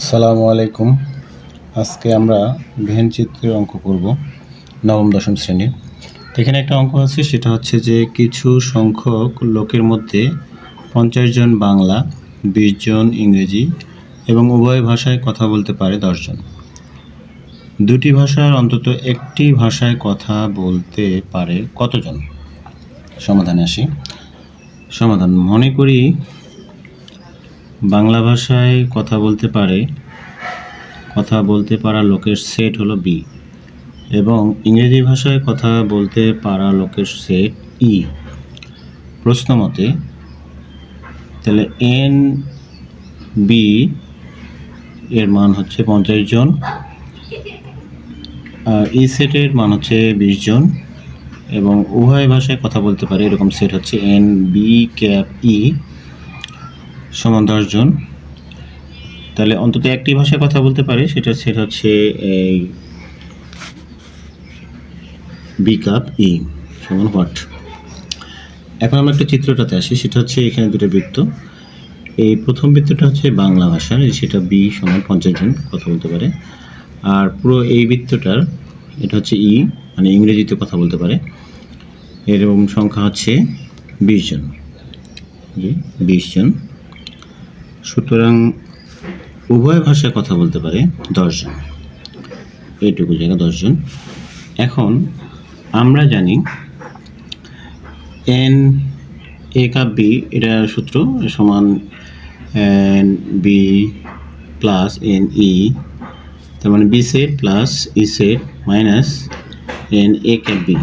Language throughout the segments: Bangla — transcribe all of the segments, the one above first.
আসসালামু আলাইকুম। আজকে আমরা ভেন চিত্রের অঙ্ক করব, নবম, দশম শ্রেণির এখানে একটা অঙ্ক আছে, সেটা হচ্ছে যে কিছু সংখ্যক লোকের মধ্যে পঞ্চাশ জন বাংলা, বিশ জন ইংরেজি এবং উভয় ভাষায় কথা বলতে পারে দশজন দুটি ভাষার অন্তত একটি ভাষায় কথা বলতে পারে কতজন? সমাধানে আসি। সমাধান মনে করি বাংলা ভাষায় কথা বলতে পারে, কথা বলতে পারা লোকের সেট হলো বি এবং ইংরেজি ভাষায় কথা বলতে পারা লোকের সেট ই প্রশ্ন মতে, তাহলে এন বি এর মান হচ্ছে পঞ্চাশ জন, আর ই সেটের মান হচ্ছে বিশ জন এবং উভয় ভাষায় কথা বলতে পারে এরকম সেট হচ্ছে এন বি ক্যাপ ই সমান দশজন তাহলে অন্তত একটি ভাষায় কথা বলতে পারে সেটা সেট হচ্ছে এই বি কাপ ই সমান হোয়াট এখন আমরা একটা চিত্রটাতে আসি, সেটা হচ্ছে এখানে দুটো বৃত্ত। এই প্রথম বৃত্তটা হচ্ছে বাংলা ভাষার সেটা বি সমান পঞ্চাশ জন কথা বলতে পারে। আর পুরো এই বৃত্তটার, এটা হচ্ছে ই মানে ইংরেজিতে কথা বলতে পারে। এরকম সংখ্যা হচ্ছে বিশ জন। বিশ জন। সুতরাং উভয় ভাষায় কথা বলতে পারে দশজন। এইটুকু জায়গা, দশজন। এখন আমরা জানি এন এ কাপ বি এটা সূত্র সমান N B plus N E, তার মানে B set plus E set minus N A cap B.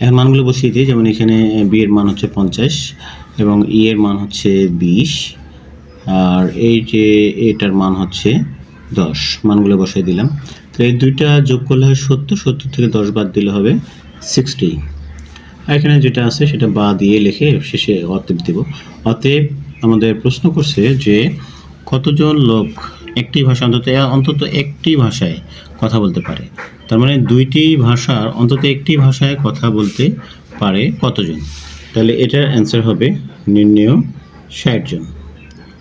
এখন মানগুলো বসিয়ে দিই, যেমন এখানে বি এর মান হচ্ছে পঞ্চাশ এবং ই এর মান হচ্ছে বিশ। আর এই যে এটার মান হচ্ছে দশ, মানগুলো বসাই দিলাম। তো এই দুইটা যোগ করলে হয় সত্তর সত্তর থেকে দশ বাদ দিলে হবে সিক্সটি আর এখানে যেটা আছে সেটা বা দিয়ে লিখে শেষে অতএব দেব। অতএব আমাদের প্রশ্ন করছে যে কতজন লোক একটি ভাষা অন্তত অন্তত একটি ভাষায় কথা বলতে পারে? তার মানে দুইটি ভাষার, অন্তত একটি ভাষায় কথা বলতে পারে কতজন? তাহলে এটার অ্যান্সার হবে নির্ণয় ষাট জন।